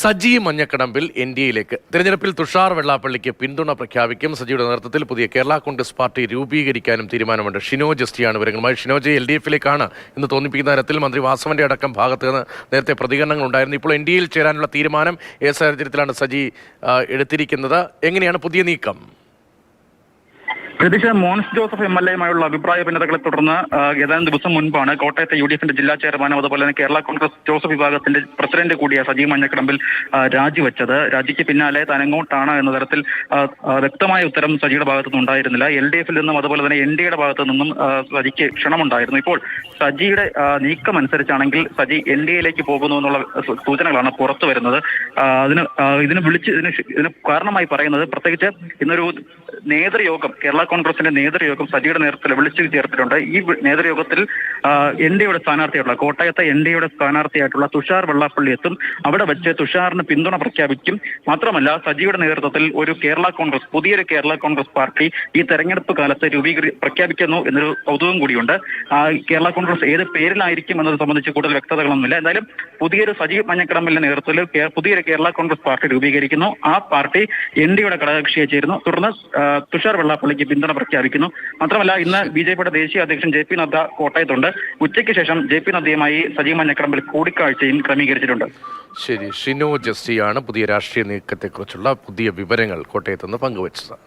Saji Manjakadambil N D എയിലേക്ക്. തിരഞ്ഞെടുപ്പിൽ തുഷാർ വെള്ളാപ്പള്ളിക്ക് പിന്തുണ പ്രഖ്യാപിക്കും. സജിയുടെ നേതൃത്വത്തിൽ പുതിയ കേരള കോൺഗ്രസ് പാർട്ടി രൂപീകരിക്കാനും തീരുമാനമുണ്ട്. ഷിനോ ജസ്റ്റിയാണ് വിവരങ്ങളുമായി. ഷിനോജ് എൽ ഡി എഫിലേക്കാണ് എന്ന് തോന്നിപ്പിക്കുന്ന തരത്തിൽ മന്ത്രി വാസവന്റെ അടക്കം ഭാഗത്ത് നിന്ന് നേരത്തെ പ്രതികരണങ്ങൾ ഉണ്ടായിരുന്നു. ഇപ്പോൾ എൻ ഡി എയിൽ ചേരാനുള്ള തീരുമാനം ഏത് സാഹചര്യത്തിലാണ് സജി എടുത്തിരിക്കുന്നത്. എങ്ങനെയാണ് പുതിയ നീക്കം? പ്രതീക്ഷ മോൻസ് ജോസഫ് എം എൽ എയുമായുള്ള അഭിപ്രായ ഭിന്നതകളെ തുടർന്ന് ഏതാനും ദിവസം മുൻപാണ് കോട്ടയത്തെ യു ഡി എഫിന്റെ ജില്ലാ ചെയർമാനും അതുപോലെ തന്നെ കേരള കോൺഗ്രസ് ജോസഫ് വിഭാഗത്തിന്റെ പ്രസിഡന്റ് കൂടിയ സജീവ് മഞ്ഞക്കടമ്പിൽ രാജിവെച്ചത്. രാജിക്ക് പിന്നാലെ താൻ എങ്ങോട്ടാണ് എന്ന തരത്തിൽ വ്യക്തമായ ഉത്തരം സജിയുടെ ഭാഗത്തു നിന്നും ഉണ്ടായിരുന്നില്ല. എൽ ഡി എഫിൽ നിന്നും അതുപോലെ തന്നെ എൻ ഡി എയുടെ ഭാഗത്തു നിന്നും സജിക്ക് ക്ഷണമുണ്ടായിരുന്നു. ഇപ്പോൾ സജിയുടെ നീക്കം അനുസരിച്ചാണെങ്കിൽ സജി എൻ ഡി എയിലേക്ക് പോകുന്നു എന്നുള്ള സൂചനകളാണ് പുറത്തു വരുന്നത്. അതിന് ഇതിന് വിളിച്ച് ഇതിന് ഇതിന് കാരണമായി പറയുന്നത് പ്രത്യേകിച്ച് ഇന്നൊരു നേതൃയോഗം കേരള കോൺഗ്രസിന്റെ നേതൃയോഗം സജിയുടെ നേതൃത്വത്തിൽ വിളിച്ചു ചേർത്തിട്ടുണ്ട്. ഈ നേതൃയോഗത്തിൽ എൻ ഡിയുടെ സ്ഥാനാർത്ഥിയായിട്ടുള്ള കോട്ടയത്തെ എൻ ഡിയുടെ സ്ഥാനാർത്ഥിയായിട്ടുള്ള തുഷാർ വെള്ളാപ്പള്ളി എത്തും. അവിടെ വെച്ച് തുഷാറിന് പിന്തുണ പ്രഖ്യാപിക്കും. മാത്രമല്ല സജിയുടെ നേതൃത്വത്തിൽ ഒരു കേരള കോൺഗ്രസ് പുതിയൊരു കേരള കോൺഗ്രസ് പാർട്ടി ഈ തെരഞ്ഞെടുപ്പ് കാലത്ത് രൂപീകരി പ്രഖ്യാപിക്കുന്നു എന്നൊരു കൗതുകം കൂടിയുണ്ട്. കേരള കോൺഗ്രസ് ഏത് പേരിലായിരിക്കും എന്നത് സംബന്ധിച്ച് കൂടുതൽ വ്യക്തതകളൊന്നുമില്ല. എന്തായാലും പുതിയൊരു സജീവ് മഞ്ഞക്കടമ്പിന്റെ നേതൃത്വത്തിൽ പുതിയൊരു കേരള കോൺഗ്രസ് പാർട്ടി രൂപീകരിക്കുന്നു. ആ പാർട്ടി എൻ ഡിയുടെ ഘടകകക്ഷിയെ ചേരുന്നു. തുടർന്ന് തുഷാർ വെള്ളാപ്പള്ളിക്ക് പിന്തുണ പ്രഖ്യാപിക്കുന്നു. മാത്രമല്ല ഇന്ന് ബി ജെ പിയുടെ ദേശീയ അധ്യക്ഷൻ ജെ പി നദ്ദ കോട്ടയത്തുണ്ട്. ഉച്ചയ്ക്ക് ശേഷം ജെ പി നദ്ദയുമായി സജീവ് മഞ്ഞക്കടമ്പിൽ കൂടിക്കാഴ്ചയും ക്രമീകരിച്ചിട്ടുണ്ട്. ശരി ഷിനോ ജസ്റ്റിയാണ് പുതിയ രാഷ്ട്രീയ നീക്കത്തെക്കുറിച്ചുള്ള പുതിയ വിവരങ്ങൾ കോട്ടയത്ത് നിന്ന് പങ്കുവച്ചത്.